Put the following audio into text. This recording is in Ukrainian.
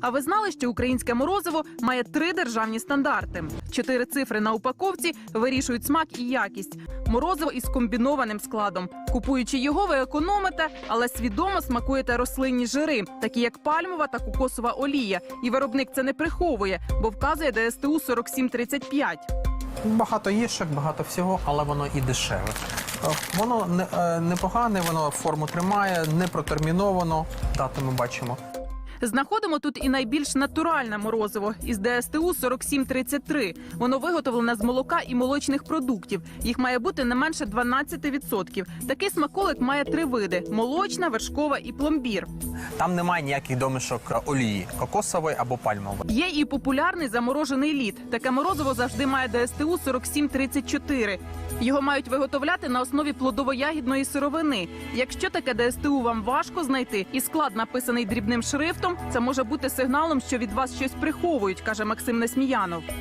А ви знали, що українське морозиво має три державні стандарти? Чотири цифри на упаковці вирішують смак і якість. Морозиво із комбінованим складом. Купуючи його, ви економите, але свідомо смакуєте рослинні жири, такі як пальмова та кокосова олія. І виробник це не приховує, бо вказує ДСТУ 4735. Багато їжок, багато всього, але воно і дешеве. Е, Воно е, непогане, воно форму тримає, не протерміновано. Дату ми бачимо. Знаходимо тут і найбільш натуральне морозиво із ДСТУ 4733. Воно виготовлене з молока і молочних продуктів. Їх має бути не менше 12%. Такий смаколик має три види: молочна, вершкова і пломбір. Там немає ніяких домішок е, олії кокосової або пальмової. Є і популярний заморожений лід. Таке морозиво завжди має ДСТУ 4734. Його мають виготовляти на основі плодово-ягідної сировини. Якщо таке ДСТУ вам важко знайти і склад написаний дрібним шрифтом, це може бути сигналом, що від вас щось приховують, каже Максим Несміянов.